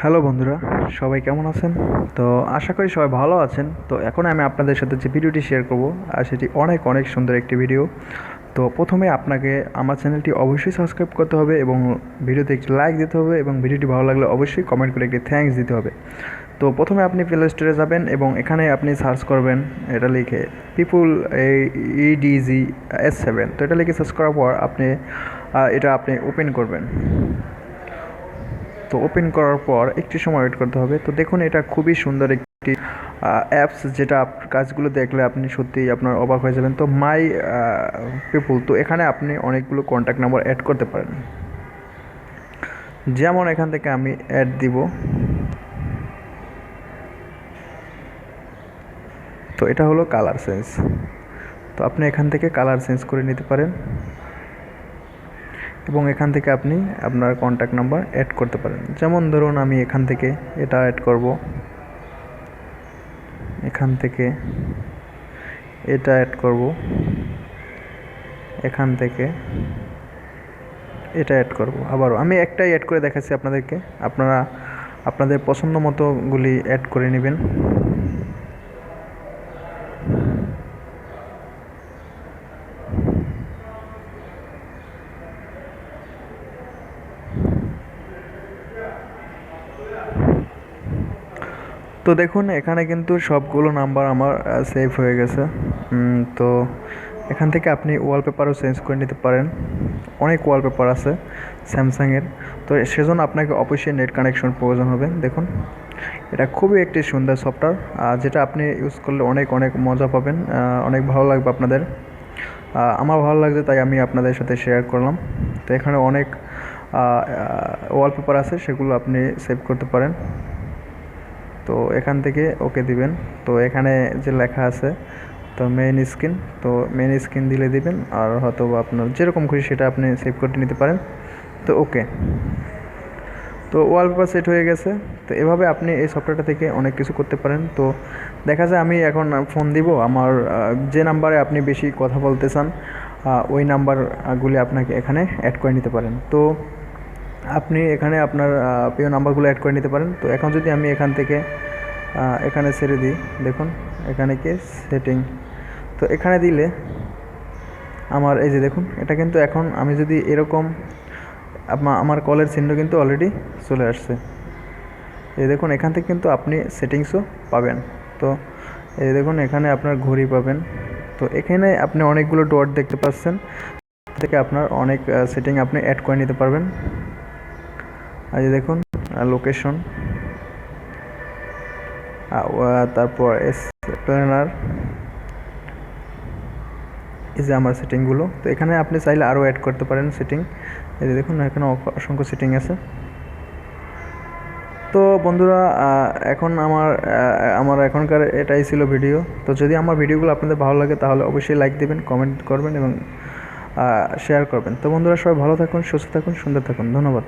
Hello বন্ধুরা, সবাই কেমন আছেন? তো আশা করি সবাই ভালো আছেন। তো এখন আমি আপনাদের সাথে যে ভিডিওটি শেয়ার করব, আর সেটি অনেক অনেক সুন্দর একটি ভিডিও তো প্রথমে আপনাকে আমার চ্যানেলটি অবশ্যই সাবস্ক্রাইব করতে হবে এবং ভিডিওতে একটি লাইক দিতে হবে এবং ভিডিওটি ভালো লাগলে অবশ্যই কমেন্ট করে একটি থ্যাঙ্কস দিতে হবে। তো প্রথমে আপনি প্লে স্টোরে যাবেন এবং এখানে আপনি সার্চ করবেন, এটা লিখে পিপুল ইডিজি এস সেভেন তো এটা লিখে সার্চ করার পর আপনি এটা আপনি ওপেন করবেন। তো ওপেন করার পর একটি সময় ওয়েট করতে হবে। তো দেখুন, এটা খুবই সুন্দর একটি অ্যাপস যেটা কাজগুলো দেখলে আপনি সত্যিই আপনার অবাক হয়ে যাবেন। তো মাই পিপুল তো এখানে আপনি অনেকগুলো কন্ট্যাক্ট নাম্বার অ্যাড করতে পারেন। যেমন এখান থেকে আমি অ্যাড দিব। তো এটা হলো কালার চেঞ্জ তো আপনি এখান থেকে কালার চেঞ্জ করে নিতে পারেন। এবং এখান থেকে আপনি আপনার কন্ট্যাক্ট নাম্বার অ্যাড করতে পারেন। যেমন ধরুন আমি এখান থেকে এটা অ্যাড করব। এখান থেকে এটা অ্যাড করব। এখান থেকে এটা অ্যাড করব। আবারও আমি একটাই অ্যাড করে দেখাচ্ছি আপনাদেরকে। আপনারা আপনাদের পছন্দ মতোগুলি অ্যাড করে নেবেন। তো দেখুন, এখানে কিন্তু সবগুলো নাম্বার আমার সেভ হয়ে গেছে। তো এখান থেকে আপনি ওয়ালপেপারও চেঞ্জ করে নিতে পারেন। অনেক ওয়ালপেপার আছে স্যামসাংয়ের তো সেজন্য আপনাকে অবশ্যই নেট কানেকশন প্রয়োজন হবে। দেখুন, এটা খুবই একটি সুন্দর সফটওয়্যার যেটা আপনি ইউজ করলে অনেক অনেক মজা পাবেন অনেক ভালো লাগবে আপনাদের। আমার ভালো লাগছে, তাই আমি আপনাদের সাথে শেয়ার করলাম। তো এখানে অনেক ওয়ালপেপার আছে, সেগুলো আপনি সেভ করতে পারেন। তো এখান থেকে ওকে দিবেন। তো এখানে যে লেখা আছে, তো মেইন স্ক্রিন তো মেইন স্ক্রিন দিলে দিবেন আর হয়তো আপনার যেরকম খুশি সেটা আপনি সেভ করে নিতে পারেন। তো ওকে। তো ওয়ালপেপার সেট হয়ে গেছে। তো এভাবে আপনি এই সফটওয়্যারটা থেকে অনেক কিছু করতে পারেন। তো দেখা যায় আমি এখন ফোন দিব। আমার যে নাম্বারে আপনি বেশি কথা বলতে চান ওই নাম্বারগুলি আপনাকে এখানে অ্যাড করে নিতে পারেন। তো আপনি এখানে আপনার প্রিয় নাম্বারগুলো অ্যাড করে নিতে পারেন। তো এখন যদি আমি এখান থেকে এখানে ছেড়ে দিই, দেখুন, এখানে কি? সেটিং তো এখানে দিলে আমার, এই যে দেখুন, এটা কিন্তু এখন আমি যদি এরকম আমার কলের চিহ্ন কিন্তু অলরেডি চলে আসছে। এই দেখুন, এখান থেকে কিন্তু আপনি সেটিংসও পাবেন। তো এই দেখুন, এখানে আপনার ঘড়ি পাবেন। তো এখানে আপনি অনেকগুলো ডট দেখতে পাচ্ছেন। থেকে আপনার অনেক সেটিং আপনি অ্যাড করে নিতে পারবেন। আর এই দেখুন লোকেশন তারপর এস প্ল্যানার এই যে আমার সেটিংগুলো। তো এখানে আপনি চাইলে আরও অ্যাড করতে পারেন সেটিং এই যে দেখুন, এখানে অসংখ্য সেটিং আছে। তো বন্ধুরা এখন আমার আমার এখনকার এটাই ছিল ভিডিও তো যদি আমার ভিডিওগুলো আপনাদের ভালো লাগে, তাহলে অবশ্যই লাইক দেবেন কমেন্ট করবেন এবং শেয়ার করবেন। তো বন্ধুরা, সবাই ভালো থাকুন, সুস্থ থাকুন, সুন্দর থাকুন। ধন্যবাদ।